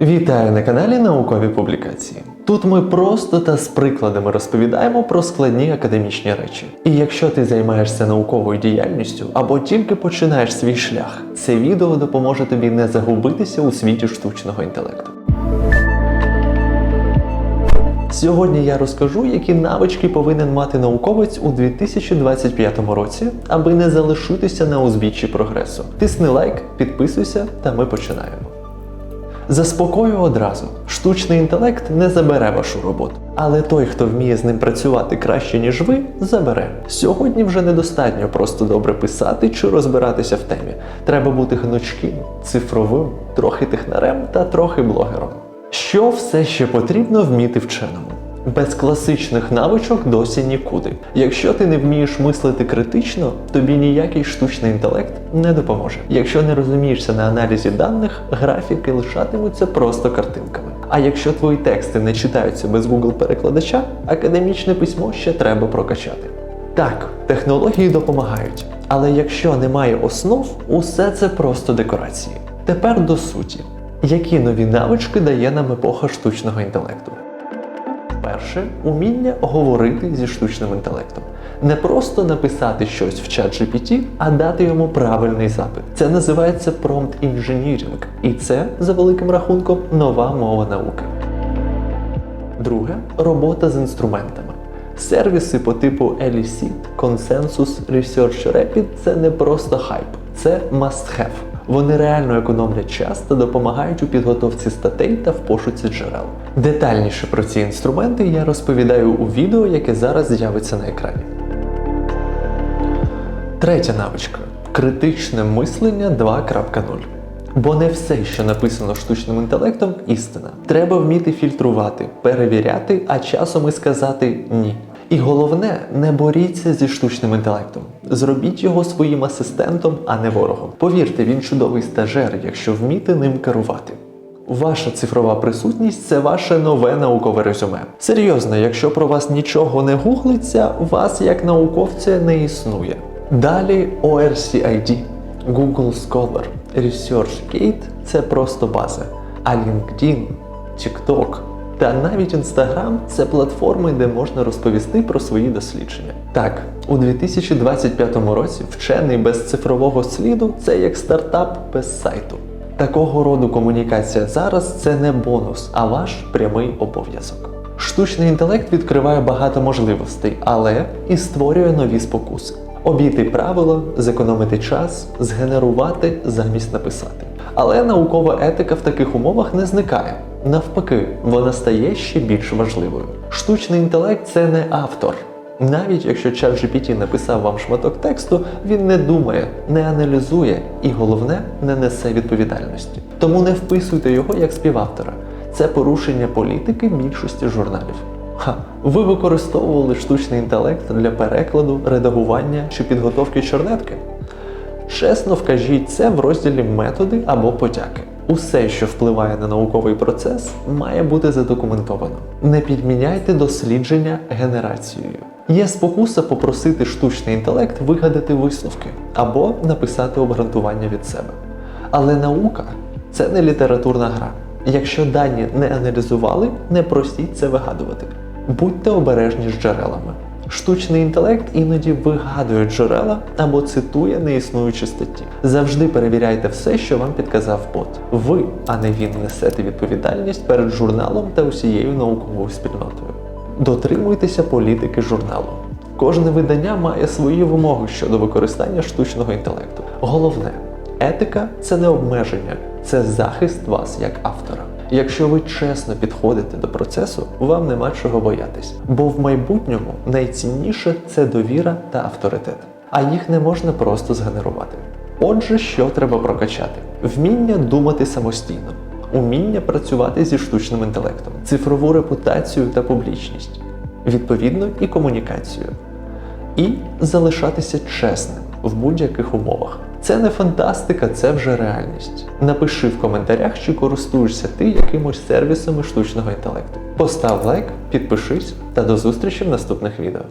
Вітаю на каналі Наукові Публікації. Тут ми просто та з прикладами розповідаємо про складні академічні речі. І якщо ти займаєшся науковою діяльністю або тільки починаєш свій шлях, це відео допоможе тобі не загубитися у світі штучного інтелекту. Сьогодні я розкажу, які навички повинен мати науковець у 2025 році, аби не залишитися на узбіччі прогресу. Тисни лайк, підписуйся, та ми починаємо. Заспокою одразу: штучний інтелект не забере вашу роботу. Але той, хто вміє з ним працювати краще, ніж ви, забере. Сьогодні вже недостатньо просто добре писати чи розбиратися в темі. Треба бути гнучким, цифровим, трохи технарем та трохи блогером. Що все ще потрібно вміти вченому? Без класичних навичок досі нікуди. Якщо ти не вмієш мислити критично, тобі ніякий штучний інтелект не допоможе. Якщо не розумієшся на аналізі даних, графіки лишатимуться просто картинками. А якщо твої тексти не читаються без Google перекладача, академічне письмо ще треба прокачати. Так, технології допомагають, але якщо немає основ, усе це просто декорації. Тепер до суті. Які нові навички дає нам епоха штучного інтелекту? Перше уміння говорити зі штучним інтелектом. Не просто написати щось в чат GPT, а дати йому правильний запит. Це називається prompt engineering, і це, за великим рахунком, нова мова науки. Друге робота з інструментами. Сервіси по типу Elicit, Consensus, Research Rapid – це не просто хайп, це must have. Вони реально економлять час та допомагають у підготовці статей та в пошуці джерел. Детальніше про ці інструменти я розповідаю у відео, яке зараз з'явиться на екрані. Третя навичка критичне мислення 2.0. Бо не все, що написано штучним інтелектом, істина. Треба вміти фільтрувати, перевіряти, а часом і сказати ні. І головне, не боріться зі штучним інтелектом. Зробіть його своїм асистентом, а не ворогом. Повірте, він чудовий стажер, якщо вміти ним керувати. Ваша цифрова присутність це ваше нове наукове резюме. Серйозно, якщо про вас нічого не гуглиться, вас як науковця не існує. Далі ORCID, Google Scholar, ResearchGate – це просто база. А LinkedIn, TikTok та навіть Instagram – це платформи, де можна розповісти про свої дослідження. Так, у 2025 році вчений без цифрового сліду це як стартап без сайту. Такого роду комунікація зараз це не бонус, а ваш прямий обов'язок. Штучний інтелект відкриває багато можливостей, але і створює нові спокуси. Обійти правила, зекономити час, згенерувати замість написати. Але наукова етика в таких умовах не зникає. Навпаки, вона стає ще більш важливою. Штучний інтелект це не автор. Навіть якщо ChatGPT написав вам шматок тексту, він не думає, не аналізує і головне не несе відповідальності. Тому не вписуйте його як співавтора. Це порушення політики більшості журналів. Ха, ви використовували штучний інтелект для перекладу, редагування чи підготовки чорнетки? Чесно вкажіть це в розділі методи або подяки. Усе, що впливає на науковий процес, має бути задокументовано. Не підміняйте дослідження генерацією. Є спокуса попросити штучний інтелект вигадати висновки або написати обґрунтування від себе. Але наука це не літературна гра. Якщо дані не аналізували, не просіть це вигадувати. Будьте обережні з джерелами. Штучний інтелект іноді вигадує джерела або цитує неіснуючі статті. Завжди перевіряйте все, що вам підказав бот. Ви, а не він, несете відповідальність перед журналом та усією науковою спільнотою. Дотримуйтеся політики журналу. Кожне видання має свої вимоги щодо використання штучного інтелекту. Головне, етика це не обмеження, це захист вас як автора. Якщо ви чесно підходите до процесу, вам нема чого боятись, бо в майбутньому найцінніше це довіра та авторитет, а їх не можна просто згенерувати. Отже, що треба прокачати? Вміння думати самостійно, уміння працювати зі штучним інтелектом, цифрову репутацію та публічність, відповідно і комунікацію, і залишатися чесним в будь-яких умовах. Це не фантастика, це вже реальність. Напиши в коментарях, чи користуєшся ти якимось сервісами штучного інтелекту. Постав лайк, підпишись та до зустрічі в наступних відео.